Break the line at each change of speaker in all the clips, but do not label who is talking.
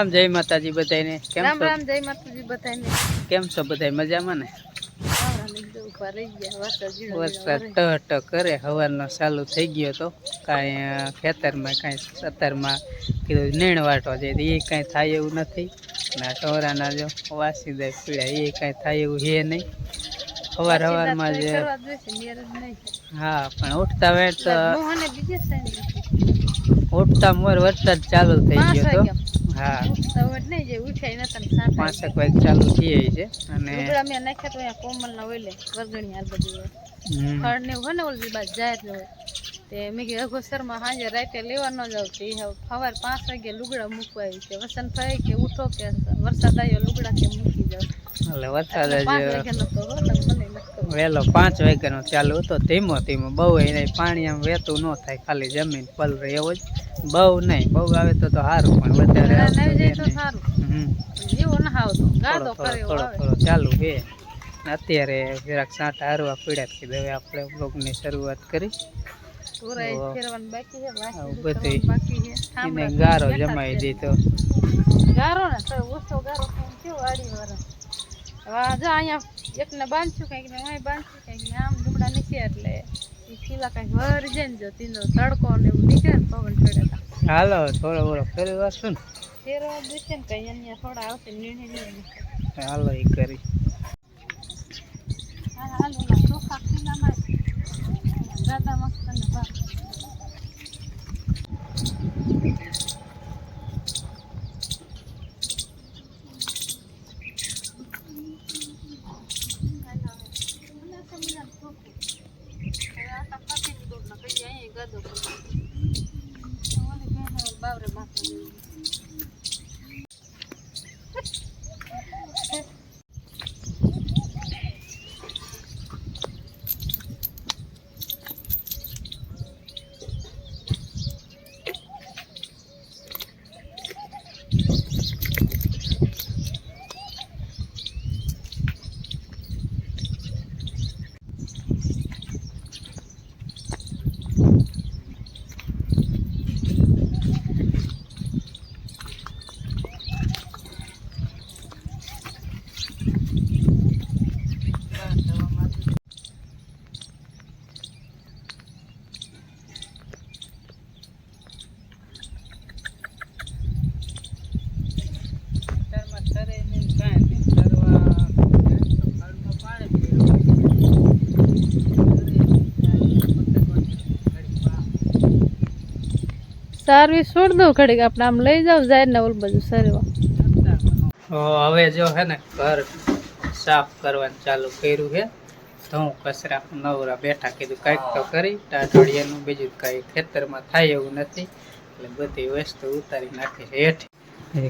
રામ જય માતાજી બધાને કેમ
રામ
છો?
રામ જય માતાજી બધાને
કેમ છો બધા મજામાં ને?
વરસાદ જીરો
વરસાદ ટ ટ કરે હવારનો ચાલુ થઈ ગયો તો. કાંઈ ખેતરમાં કાંઈ સતરમાં કીધું નીણ જાય તો એ કાંઈ થાય એવું નથી. ના ટોરાના જો વાસી દે એ કાંઈ થાય એવું છે નહીં. સવાર સવારમાં જ હા પણ ઉઠતા વેટ
સાઈડ
ઉઠતા મોર વરસાદ ચાલુ થઈ ગયો તો. હા.
ઉઠતા નહીં જે ઉઠાય નતા ને સાત
પાંચેક વાગે ચાલુ થઈ છે. અને
લુગડા મેં નાખ્યા તો અહીંયા કોમલ ના હોય લે હાલ બધી હોય. ને હોય ને ઓલી બાજુ જાહેર ને હોય. તે મેં કીધું અઘોસરમાં સાંજે રાતે લેવા ન જાવ હવે સવાર પાંચ વાગે લુગડા મૂકવા આવી છે. વસન ભાઈ કે ઉઠો કે વરસાદ આવ્યો લુગડા કે મૂકી જાવ
એટલે વરસાદ
મને.
વહેલો પાંચ વાગ્યાનો ચાલુ હતો ધીમો ધીમો. બહુ એને પાણી આમ વહેતું ન થાય ખાલી જમીન પલરે એવો જ. બહુ નહીં બહુ આવે તો તો સારું પણ વધારે થોડો થોડો ચાલુ છે અત્યારે જરાક સાંટા હારવા પીડ્યા કીધું હવે આપણે બ્લોગની શરૂઆત કરી. બધું ગારો જમાઈ દીધો.
ગારો ને તો ઓછો ગારો આડી વાળો. હવે જો અહીંયા એકને બાંધશું કંઈક ને હું બાંધશું કંઈક ને આમ ડુમડા નીચે એટલે એ ખીલા કંઈક ને જો તીનો તડકો ને એવું નીકળે ને પવન ચડે
હાલો થોડો બોલો ફેરવી વાળશું
ફેરવા દેશે ને કંઈ અહીંયા થોડા આવશે નીણે નીણે
હાલો એ કરી.
હાલ ચોખા ખીલામાં દાદા મસ્ત ને બા બાવરે માથે
ખેતરમાં તરે નહીં ને કાંઈ નહીં. તરવા ખાડમાં પાણી પીડ્યું.
સારવી છોડ દઉં ઘડીક. આપણે આમ લઈ જાવ જાય ને ઓલ બાજુ સરવા
હવે જો હે ને ઘર સાફ કરવાનું ચાલુ કર્યું છે. ધું, કચરા, નવરા બેઠા કીધું કાંઈક તો કરી. ટાટોડિયાનું બીજું કંઈ ખેતરમાં થાય એવું નથી. એટલે બધી વસ્તુ ઉતારી નાખી છે હેઠ.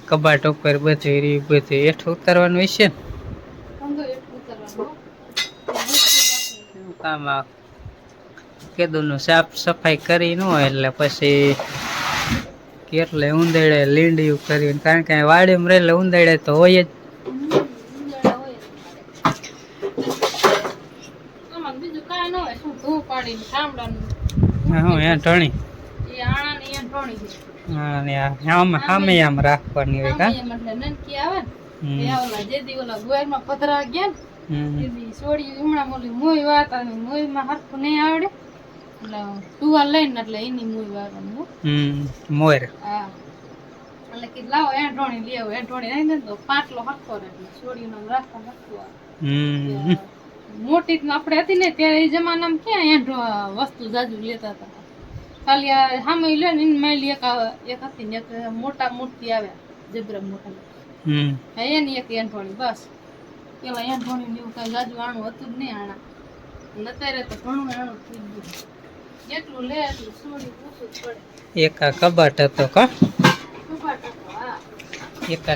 કબાટ ઉપર બધી બધી હેઠ ઉતારવાનું હશે ને. કામ કીધું સાફ સફાઈ કરી ન એટલે પછી કેટલે ઉંદેડે લીંડિયું કરી કારણ કે વાડીમાં રહેલે ઉંદેડે તો હોય જ. હું એ અને આમ સામે આમ રાખવાની હોય કા?
જે દી ઓલા ગોયરમાં પધરા ગયા ને સોડી હમણાં મોલી મોય વાત ને મોયમાં હરખું નહીં આવડે. એટલે ટુવાલ લઈને એટલે એની મૂવી વાળવાની
હમ મોર.
હા. એટલે કે લાવો એ ઢોણી લઈ આવો એ ઢોણી આવી ને તો પાટલો હરખો રહે આમ રાખવા
હમ.
મોટી આપણે હતી ને ત્યારે એ જમાનામાં ક્યાં એંઢો વસ્તુ જાજુ લેતા હતા. ખાલી આ સામે લે ને માયલી એક એક હતી ને એક મોટા મૂર્તિ આવે જબરા મોટા.
હમ.
એની એક એંઠોણી બસ. પેલા એંઠોણી ને એવું કઈ જાજુ આણું હતું જ નહીં આણા. અત્યારે તો ઘણું આણું થઈ ગયું. જેટલું લે એટલું સોડી પૂછું પડે.
એકા કબાટ હતો કા?
કબાટ હતો, હા.
એક આ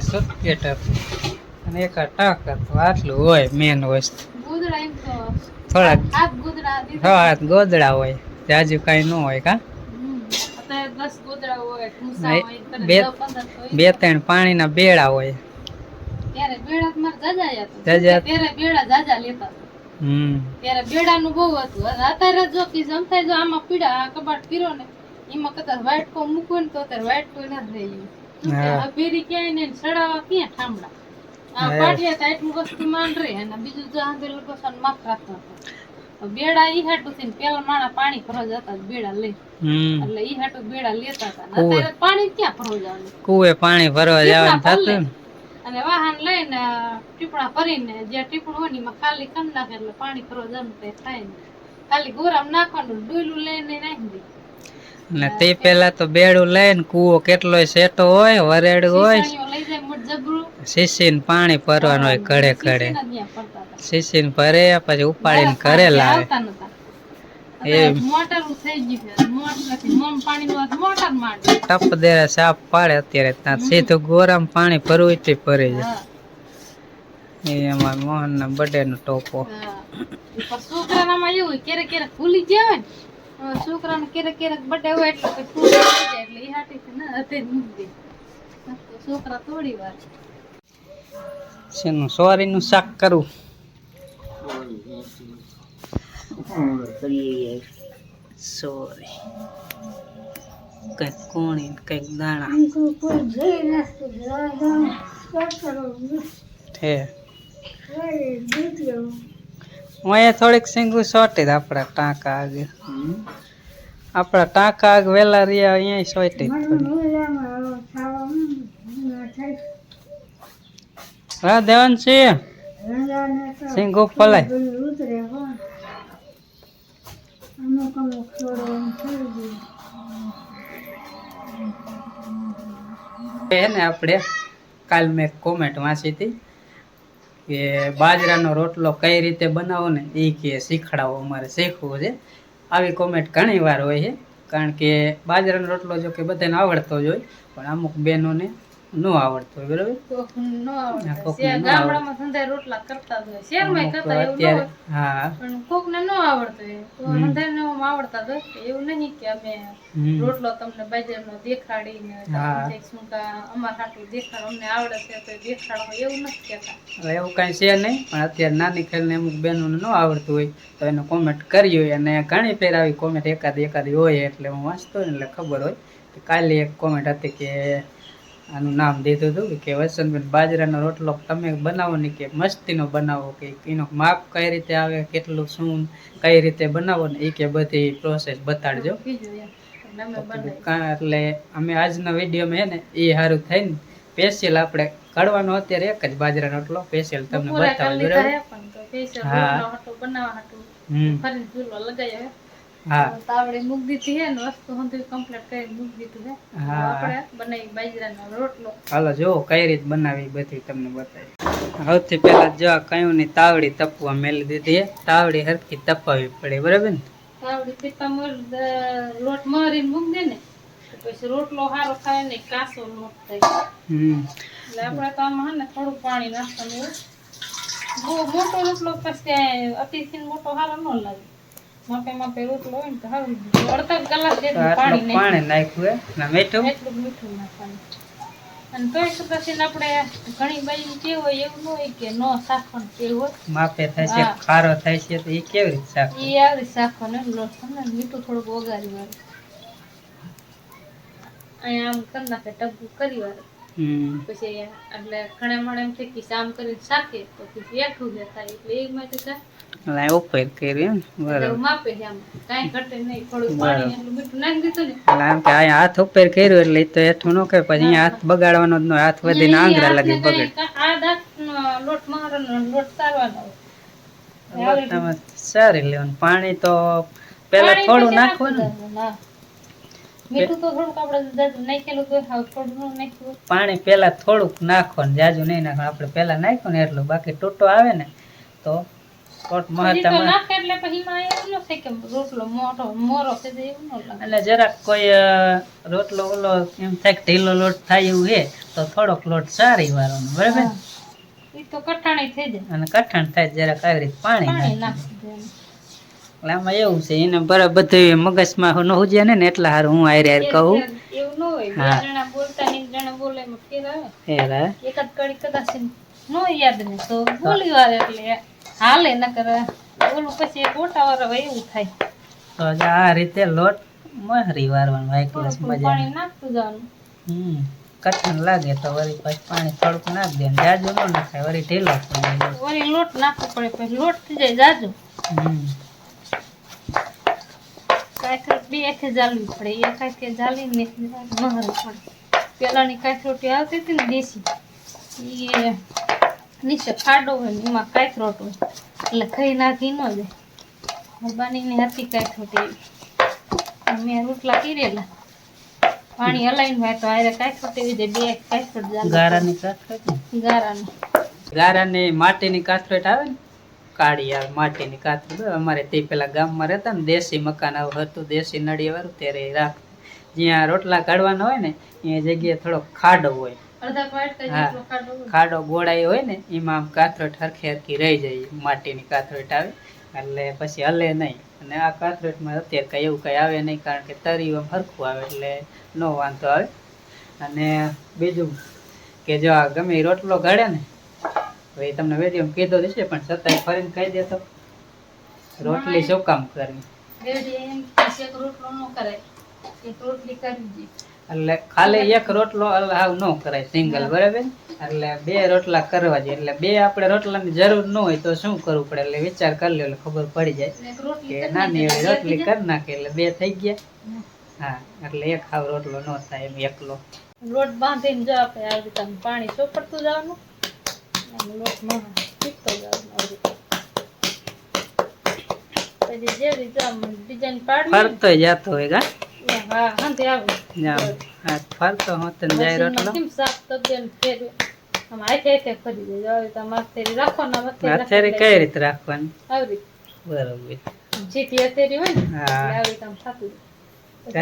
હતું. અને એકા ટાંક હતો. આટલું હોય મેન વસ્તુ.
ગોદડા એમ તો
થોડાક
હાથ ગોદડા
છ હાથ ગોદડા હોય. જાજુ કાંઈ ન હોય કા? બે- ત્રણ પાણીના બેડા હોય.
ત્યારે બેડા મારે જાજા? ત્યારે બેડા જાજા લેતા ત્યારે બેડાનું બહુ હતું. અને અત્યારે જો કે જમતા જો આમાં પીડા કબાટ પીરો ને એમાં કદાચ વાટકો મૂકો ને તો અત્યારે વાટકો ના જ રહી ગયું અભેરી ક્યાંય ને સડાવા ક્યાં ઠામડા? આ
હા.
પાટિયા તો એટલું વસ્તુ માંડ રહે અને બીજું તો આંધેલું પસંદ માફ રાખતો હતો બેડા ઈ હાટું થઈને પેલા માણા પાણી ભરવા જતા બેડા લઈ. એટલે ઈ હાટું બેડા લેતા હતા. અત્યારે પાણી ક્યાં ભરો જવાનું?
કુએ પાણી ભરવા જવાનું થતું
અને વાહન લઈને ટીપણા ભરીને જે ટીપણું હોય એમાં ખાલી કરી નાખે એટલે પાણી ભરવા જવાનું તે થાય ને. ખાલી ગોરામ નાખવાનું ડોયલું લઈને નાખી દે.
ને તે પેલા તો બેડું લઈને કુવો કેટલોય સેટો હોય વરેડ હોય.
શીશી
શીશીને પાણી ભરવાનું હોય ઘડે
શીશીના
ને ભરે પછી ઉપાડીને ઘરે લાવે. ટપ દેરા પાડે અત્યારે. ત્યાં સીધું ગોરામાં પાણી ભરવું તે ભરી એ અમારા મોહનના બર્થડે નો ટોપો.
છોકરાનામાં એવું ક્યારેક ક્યારેક ભૂલી જાય ને. છોકરાને ક્યારેક ક્યારેક બર્થડે હોય એટલે ભૂલી જાય એટલે એ હાથેથી ના હાથે મૂકી દે. છોકરા થોડી વાર.
શેનું સોરીનું શાક કરવું સોરી. કંઈક કોણી કંઈક દાણા. અહીંયા થોડીક સિંગું સોટી આપણા ટાંકા આગે. આપણા ટાંકા આગ વેલા રહ્યા અહીંયા સોટી હા દેવાન છે સિંગું ફલાય એ ને આપણે કાલ મેં કોમેન્ટ વાંચી હતી કે બાજરાનો રોટલો કઈ રીતે બનાવો ને એ કે શીખડાવો, અમારે શીખવું છે. આવી કોમેન્ટ ઘણી વાર હોય છે. કારણ કે બાજરાનો રોટલો જો કે બધાને આવડતો જ હોય, પણ અમુક બહેનોને ન આવડતો હોય બરાબર?
નો ન આવડે.
હા, કોકને
શેર-
ન
ગામડામાં સંધાય રોટલા કરતા જ હોય. શહેરમાં કરતા એવું
હા.
પણ કોકને નો આવડતો હોય. તો
સંધાય
ધંધાને આવડતા જ એવું નહીં કે અમે રોટલો તમને બાજરાનો દેખાડીને તમને શું કા અમાર હાટું દેખાડ અમને આવડે છે તો દેખાડો એવું નથી કહેતા.
હવે એવું કાંઈ છે નહીં પણ અત્યારે નાની ખેલને અમુક બહેનોને ન આવડતું હોય. તો એને કોમેન્ટ કરી હોય અને ઘણી ફેર આવી કોમેન્ટ એકાદ એકાદ હોય એટલે હું વાંચતો હોય ને એટલે ખબર હોય કે કાલે એક કોમેન્ટ હતી કે આનું નામ દીધું હતું કે વસંતભાઈ બાજરાનો રોટલો તમે બનાવો ને કે મસ્તીનો બનાવો કે એનો માપ કઈ રીતે આવે કેટલું શું કઈ રીતે બનાવો ને એ કે બધી પ્રોસેસ બતાડજો.
એટલે અમે
આજના વિડીયોમાં હે ને એ સારું થઈને સ્પેશિયલ આપણે કડવાનો અત્યારે એક જ બાજરાનો રોટલો સ્પેશિયલ તમને બતાવો બરાબર?
હે.
હા.
તાવડી મૂકી દીધી હે ને વસ્તુ હંધુય કમ્પ્લીટ કરી મૂક દીધું હે.
હા.
આપણે બનાવી બાજરાનો રોટલો
હાલો જો કઈ રીત બનાવી બધી તમને બતાવી સૌથી પહેલા જો આ કયું ની તાવડી તપવા મેલી દીધી તાવડી હરખી તપાવી પડે બરાબર ને
તાવડી પીતા મોર લોટ મરીને મૂક દે ને પછી રોટલો સારો થાય ને કાસો લોટ થાય
હમ
એટલે આપણે તો આમાં હે ને થોડું પાણી નાખવાનું. બહુ મોટો રોટલો પછી અતિથિ મોટો સારો ન લાગે માપે માપે રોટલો હોય ને તો સારું અડધા કલાક જેટલું પાણી
પાણી નાખ્યું. ને મીઠું?
એટલું મીઠું નાખવાનું. અને તોય તો પછી આપણે ઘણી બાજુ કેવું હોય એવું ન હોય કે ન શાકવાનું કેવું હોય.
માપે થાય છે ખારો થાય છે તો એ કેવી રીતે
એ આવી લોટ મીઠું થોડુંક વગાડી વાળું. અહીંયા આમ કરી નાખે કરી વાળું. પછી એટલે ઘણા મળે એમ થાય કે આમ કરીને શાકે તો પછી એઠું જે થાય એટલે એ માટે
એમ બરાબર.
નાખી
હાથ ઉપર કર્યું એટલે તો હેઠું ન કરે પછી હાથ બગાડવાનો જ હાથ વધીને આંગળા લગી બગડે. સારી લેવાનું પાણી તો પેલા થોડું
નાખવાનું થોડુંક ન.
પાણી પેલા થોડુંક નાખવાનું જાજુ નહીં નાખવાનું આપણે પેલા નાખો ને એટલું બાકી ટૂટો આવે ને તો કોટ
પછી
મહત્તમ
એટલે પછી એમાં એવું ન કે રોટલો મોટો મોરો થઈ એવું ન લાગે.
અને જરાક કોઈ રોટલો ઓલો એમ થાય ઢીલો લોટ થાય એવું હે તો થોડોક લોટ સારી વાળવાનો બરાબર?
ઈ તો કઠાણી થઈ જાય.
અને કઠણ થાય જરાક આવી રીતે પાણી નાખી એટલે આમાં એવું છે એને બરાબર બધું મગજમાં ન હુજે ને એટલા હારું હું હારે હારે કહું.
એવું ન હોય. બે જણા બોલતા ને એક જણા બોલે એમાં ફેર આવે.
હે રા.
એકાદ કડી કદાચ નો યાદ ને તો બોલી વાર એટલે. હાલે નકર ઓલું પછી ગોટા વાર એવું થાય.
તો જો આ રીતે લોટ મહરી વારવાનું હાઈ ક્લાસ મજા
પાણી નાખતું જવાનું.
હમ કઠણ લાગે તો વળી પછી પાણી થોડુંક નાખ દે જાજુ ન નાખાય વળી ઢીલો
વળી લોટ નાખવો પડે પછી લોટ થઈ જાય જાજુ.
હમ.
બે આખે જાલવી પડે એક આખે જાળીને એક મહરવી પડે. પેલાની કાંઈ આવતી હતી ને દેશી એ નીચે ખાડો હોય ને એમાં કાંઈ હોય. એટલે ખાઈ નાખી ન જાય હરબાનીની હતી કાંઈ મેં રોટલા કીરેલા. પાણી હલાઈને હોય તો આરે કાંઈ જાય બે કાંઈ
ગારાની કાથરોટ
ગારાની.
ગારાની માટીની કાથરોટ આવે ને? કાળી આવે માટીની કાથરોટ. અમારે તે પેલા ગામમાં રહેતા ને દેશી મકાન આવું હતું. દેશી નળિયા વાળું ત્યારે રાખ. જ્યાં રોટલા કાઢવાના હોય ને એ જગ્યાએ થોડો ખાડો હોય.
ખાડો
ગોળાઈ હોય ને એમાં આમ કાથરોટ હરખી હરખી રહી જાય માટીની કાથરોટ આવે એટલે પછી હલે નહીં. અને આ કાથરોટમાં અત્યારે કંઈ એવું કંઈ આવે નહીં કારણ કે તરી આમ હરખું આવે એટલે નો વાંધો આવે. અને બીજું કે જો આ ગમે રોટલો ઘડે ને હવે તમને વીડિયો કીધો હશે પણ છતાંય ફરીને કહી દેતો. રોટલી શું કામ કરવી?
રોટલો ન કરે એક રોટલી કરવી
એટલે ખાલી એક રોટલો આવ ન કરાય સિંગલ બરાબર? એટલે બે રોટલા કરવા જોઈએ. એટલે બે આપણે રોટલાની જરૂર ન હોય તો શું કરવું પડે? એટલે વિચાર કરી લો એટલે ખબર પડી જાય કે નાની એવી રોટલી કરી નાખે એટલે બે થઈ ગયા. હા. એટલે એક હાવ રોટલો ન થાય એમ એકલો.
લોટ બાંધીને જો આપણે આવી રીતે પાણી ચોપડતું જવાનું. અને લોટમાં પીકતો જવાનું આવી રીતે. પછી જો ડિઝાઇન પાડવી
ફરતો જતો હોય ગા
હા આવે
જાય રોટલો.
કેમ સાફ ફરી
કઈ રીતે રાખવાની?
હોય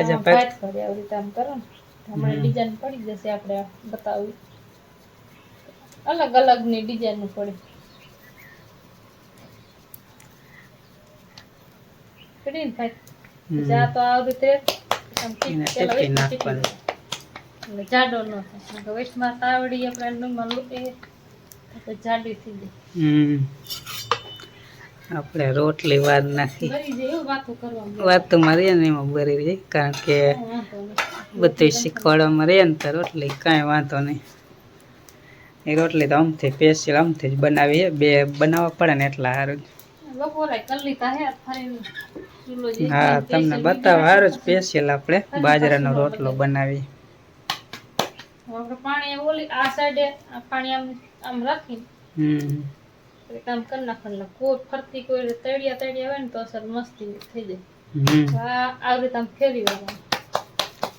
ને
પેટ.
કરી ને. તો હમણાં ડિઝાઇન પડી જશે આપણે બતાવું. અલગ અલગની ડિઝાઇન પડે. પડી ને ભાઈ. જા તો આવી રીતે આમ ટીપ-
એને
પેલા
ટીપી
વેચમાં ટીપી
નાખવાનું.
એટલે જાડો ન થાય. કારણ તાવડી આપણે ડુંગર લૂંટે તો જાડી થઈ જાય.
હમ. આપણે રોટલી વાર નાખી.
જાય વાતો કરવા
તો મારી ને એમાં બરી રહી. કારણ કે બધું શીખવાડવામાં રહીએ ને તો રોટલી કાંઈ વાંધો નહીં. એ રોટલી તો આમથી પેશિયલ આમથી જ બનાવીએ. બે બનાવવા પડે ને એટલા સારું.
બપોરે કલ્લી તો હે જે
હા તમને બતાવ
હારો
સ્પેશિયલ આપણે. બાજરાનો રોટલો બનાવી
આપણે પાણી ઓલી આ સાઈડે પાણી આમ આમ રાખી
હમ.
કામ કરી નાખવાનું કોઈ ફરતી કોઈ તળિયા તળિયા હોય ને તો અસર મસ્તી થઈ જાય.
હમ.
આ આવી રીતે આમ ફેરવી વાળવાનું.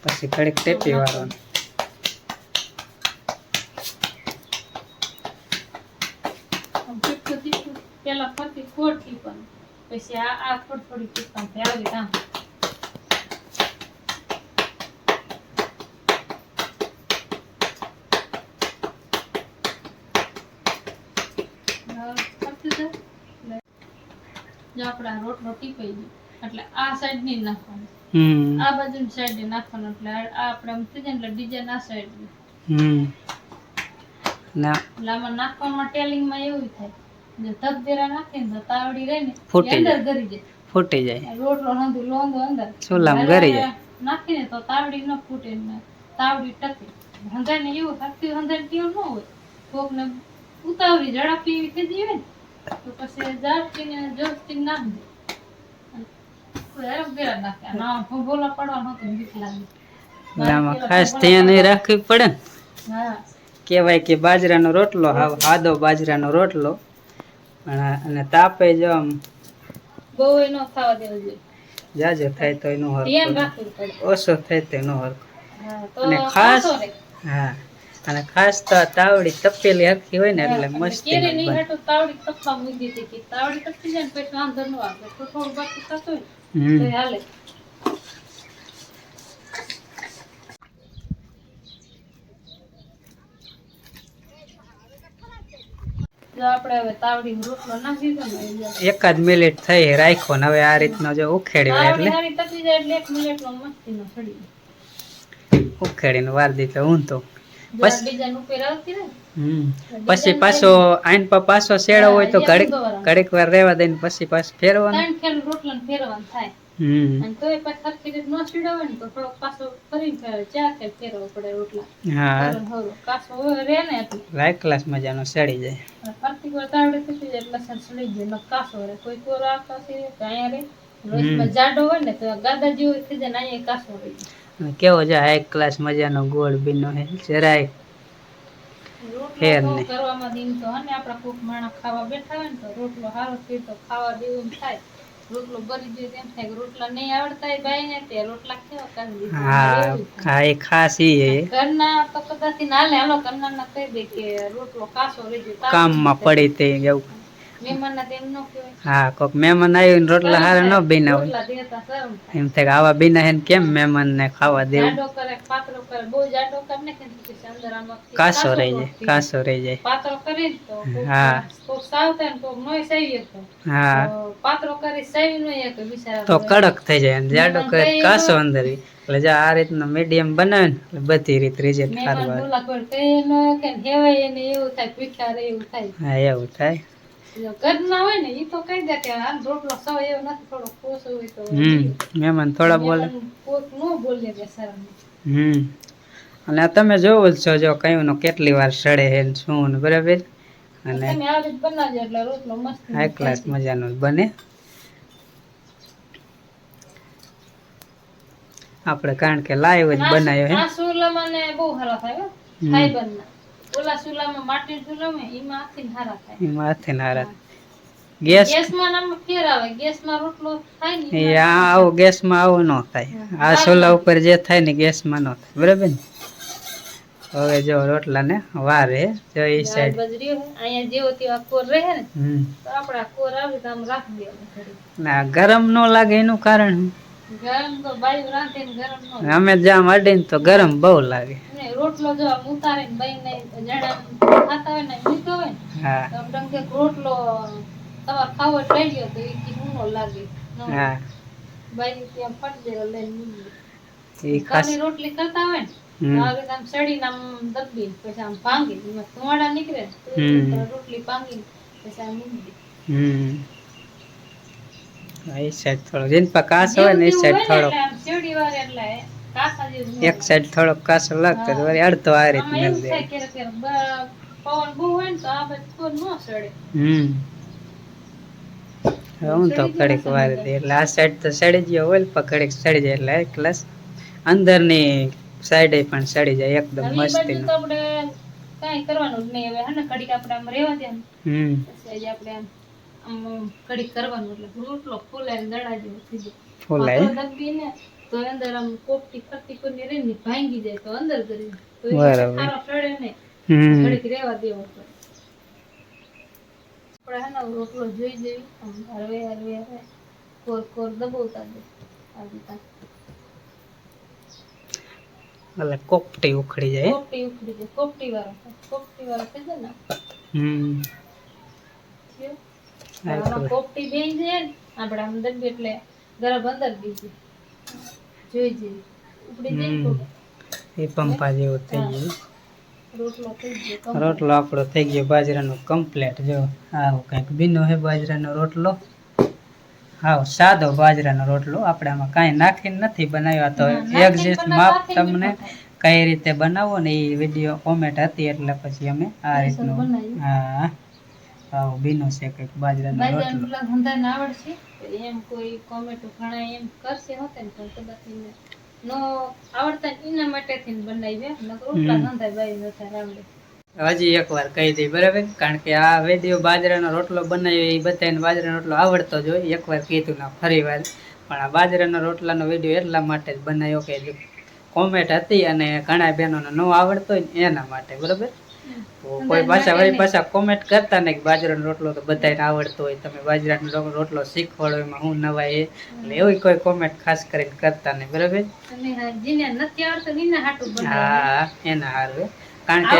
પછી કડક ટેપી વાળવાનું.
પેલા ફરતી ખોડ ટીપવાનું પછી આ આ થોડી થોડી જાય એટલે જો આપણે ગયો એટલે આ સાઈડ નહીં નાખવાનું આ બાજુની સાઈડે નાખવાનું એટલે આ આપણે આમ થઈ જાય ને એટલે ડિઝાઇન આ સાઈડ
ના
આમાં નાખવામાં ટેલિંગમાં એવું થાય તકદેરા નાખીને તો તાવડી રહે ને અંદર ગરી જાય.
ફૂટી જાય.
રોટલો હંધુ લોંદો અંદર.
ચૂલામાં ગરી જાય.
નાખીને તો તાવડી ન ફૂટે ને તાવડી ટકે. હંધાઈને એવું હકતી હંધાઈને કેવું ન હોય. કોકને ઉતાવળી ઝડપી એવી થઈ જાય ને તો પછી ઝડપીને જોરથી નાખ દે. અને કોઈ હેરાન બેરાન નાખે? અને આમ ભૂંભોલા પડવાનો હતો ને બીક લાગે
એટલે ખાસ ધ્યાન રાખવી પડે ને.
હા.
કહેવાય કે બાજરાનો રોટલો હાવ સાદો બાજરાનો રોટલો અને તાપે જો આમ
બહુ એનો થવા દેવું જોઈએ
જાજો થાય તો એનો
પડે.
ઓછો થાય તો એનું હરખું. અને ખાસ હા અને ખાસ તો તાવડી તપેલી હરખી હોય ને એટલે મસ્ત
તાવડી તપવા મૂકી દીધી તાવડી તપી જાય ને પછી વાંધો ન આવે. તો થોડું બાકી થતું હોય તો હાલે જો આપણે હવે તાવડી રોટલો નાખી દીધો ને એટલે
એકાદ મિનિટ થઈ રાખ્યો ને હવે આ રીતનો જો
ઉખેડ્યો
એટલે. ઉખેડીને વાર દીધો હું તો. પછી પાછો આઈન પર પાછો શેડો હોય તો ઘડીક. ઘડીક વાર રહેવા દઈને પછી પાછો ફેરવાનું.
ફેરવાનું થાય. અને તોય ન ને તો થોડોક પાછો ફરીને ફેરવે ચાર ફેરવો પડે રોટલા.
હા.
કાસો રે ને
લાઈક ક્લાસ મજાનો સડી જાય.
ફરતી વાર તાવડે તૂટી જાય એટલે લસણ સડી જાય નકર કાસો રે. કોઈ કોરો આકાશ રે તો રે. રોજમાં જાડો હોય ને તો ગાદા જેવો થઈ જાય ને અહીંયા કાસો રહી
કેવો છે હાઈ ક્લાસ મજાનો ગોળ બીનો હે જરાય ફેર
કરવામાં દિન તો હને આપણા કોક માણસ ખાવા બેઠા હોય ને તો રોટલો સારો થઈ તો ખાવા દેવું થાય. રોટલો બરી જાય તેમ થાય. રોટલા નહીં આવડતા ભાઈ તે રોટલા કેવા કરી
હા હા એ ખાસ હે
ઘરના તો કદાચ નાલે હાલો ઘરના કહી દે કે રોટલો કાસો રહેજો
કામમાં પડી તે એવું. હા કોક મહેમાન આવ્યું ને રોટલા હારે ન બીના હોય. એમ થાય આવા બીના હે કેમ મહેમાન ને ખાવા દેવું? કાસો રહી જાય કાસો રહી જાય. હા. હા.
તો
કડક થઈ જાય જાડો કરે કાસો અંદર એટલે જો આ રીતનો મીડિયમ બનાવે ને એટલે બધી રીત રિઝલ્ટ સારું આવે હા એવું થાય. મહેમાન થોડા બોલે. હમ અને તમે જોવો જ છો જો કયું નો કેટલી વાર સડે હે ને શું ને બરાબર? અને હાઈ ક્લાસ મજાનો બને. આપણે કારણ કે લાઈવ જ બનાવ્યો હે
સુલામાં બહુ સારા થાય. ફાઈબરના. ઓલા સુલામાં માટી સુલામાં એમાં આખી સારા થાય.
એમાં હાથે નારા ગેસ
ગેસમાં ફેર આવે. ગેસમાં રોટલો થાય ને
એ આવો ગેસમાં આવો ન થાય. આ સોલા ઉપર જે થાય ને ગેસમાં ન થાય. બરાબર ને? હવે જો રોટલા ને વાર હે જો એ સાઈડ
બાજરી અહીંયા જેવો તેવો કોર રહે ને તો આપણે કોર આવે તો આમ રાખી દેવાનું
ના ગરમ ન લાગે એનું કારણ અમે જામ અડીને તો ગરમ બહુ લાગે.
રોટલો જો આમ ઉતારે ને જણા ખાતા હોય ને મૂક્યો હોય
હા.
તો આમ ડંકે રોટલો તમારે ખાવો લઈ લ્યો તો એ કી લાગે.
હા.
બાઈ ત્યાં લઈને
ખાસ
ઘરની રોટલી કરતા હોય ને. તો આમ સડીને આમ દબી પછી આમ ભાંગી એમાં ધુમાડા નીકળે રોટલી ભાંગી પછી આમ
હમ. એ સાઈડ થોડો. જેન પર કાસ હોય ને એ સાઈડ
હોય
થોડો એક સાઈડ થોડો કાસો લાગતો તો વળી અડધો આ રીત મેળ દે
પવન બહુ હોય ને તો આ બધું ન સડે.
હમ. હું તો કડીક વાર દે એટલે આ સાઈડ તો સડી ગયો ઓઇલ પણ કડીક સડી જાય એટલે પ્લસ અંદરની સાઈડે પણ સડી જાય એકદમ
મસ્તી આપણે કાંઈ કરવાનું જ નહીં. હવે હે ને ઘડીક આપણે આમ રહેવા દે
હમ.
આપણે આમ ઘડીક કરવાનું એટલે રોટલો ફૂલે ને દડા જેવો થઈ જાય
ફૂલાય?
પાતળો દબીને તો અંદર આમ કોપટી ફરતી કોઈ રે ને ભાંગી જાય તો અંદર કરી. તો. સારો ફળે ને
હમ.
ઘડીક રહેવા દેવો પડે. આપણે હે ને રોટલો જોઈ જઈ આમ હરવે હરવે હરવે કોર કોર દબાવતા દે આવી તા
એટલે કોપટી ઉખડી જાય.
કોપટી ઉખડી જાય કોપટી વાળો કોપટી વાળો થઈ જાય ને?
હમ?
બેસી જાય ને આપણે આમ દબીએ એટલે ગરમ અંદર બેસી જાય જોઈ જઈ ઉપડી. કોક.
એ પંપા જેવું થઈ ગયું.
રોટલો
આપણો થઈ ગયો બાજરાનો કમ્પ્લેટ જો આવો કંઈક બીનો હે બાજરાનો રોટલો. હાવ સાદો બાજરાનો રોટલો. આપણે આમાં કાંઈ નાખીને નથી બનાવ્યો તો એક્ઝેક્ટ માપ તમને કઈ રીતે બનાવો ને એ વીડિયો કોમેન્ટ હતી એટલે પછી અમે આ રીતનું હા. આવું બીનો છે કે બાજરાનો
બાજરાના
રોટલો.
ધંધા ના આવડશે? એમ કોઈ કોમેન્ટ ઘણા એમ કરશે હોતે ને તો કદાચ નો આવડતા એના માટે થી બનાવી નકર રોટલા ધંધા બાઈ નથી આવડે
હજી એકવાર કહી દઈ બરાબર? કારણ કે આ વીડિયો બાજરાનો રોટલો બનાવ્યો એ બધાને બાજરાનો રોટલો આવડતો જ હોય. એકવાર કીધું ના ફરી વાર. પણ આ બાજરાનો રોટલાનો વીડિયો એટલા માટે જ બનાવ્યો કે કોમેન્ટ હતી અને ઘણા બહેનોને ન આવડતો હોય ને એના માટે બરાબર? કોઈ પાછા વળી પાછા કોમેન્ટ કરતા ને કે બાજરાનો રોટલો તો બધાને આવડતો હોય. તમે બાજરાનો રોટલો શીખવાડો એમાં હું નવાય એ. એટલે એવી કોઈ કોમેન્ટ ખાસ કરીને કરતા ને બરાબર
હા એના
હારું કારણ કે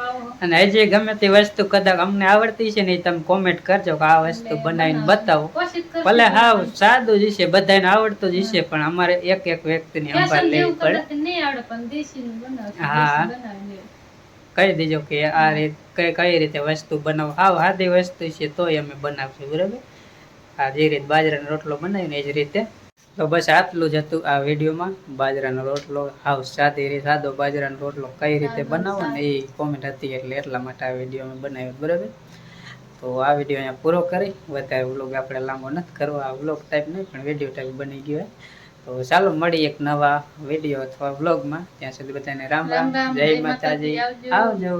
આવો.
અને હજી ગમે તે વસ્તુ કદાચ અમને આવડતી છે ને તમે કોમેન્ટ કરજો કે આ વસ્તુ બનાવીને બતાવો. ભલે હા સાદું જ છે બધાને આવડતું જ છે પણ અમારે એક એક વ્યક્તિની
ફેશન
લેવી પડે. હા. કહી દેજો કે આ રીત કઈ કઈ રીતે વસ્તુ બનાવો. હાવ સાદી વસ્તુ છે તોય અમે બનાવશું બરાબર? આ જે રીતે બાજરાનો રોટલો બનાવીને એ જ રીતે તો બસ આટલું જ હતું આ વિડીયોમાં. બાજરાનો રોટલો હાવ સાદી રીતે સાદો બાજરાનો રોટલો કઈ રીતે બનાવો ને એ કોમેન્ટ હતી એટલે એટલા માટે આ વીડિયો મેં બનાવ્યો બરાબર? તો આ વીડિયો અહીંયા પૂરો કરી. વધારે વ્લોગ આપણે લાંબો નથી કરવો આ વ્લોગ ટાઈપ નહીં પણ વીડિયો ટાઈપ બની ગયો હોય તો ચાલો મળી એક નવા વીડિયો અથવા વ્લોગમાં. ત્યાં સુધી બધાને રામ રામ. જય માતાજી. આવજો.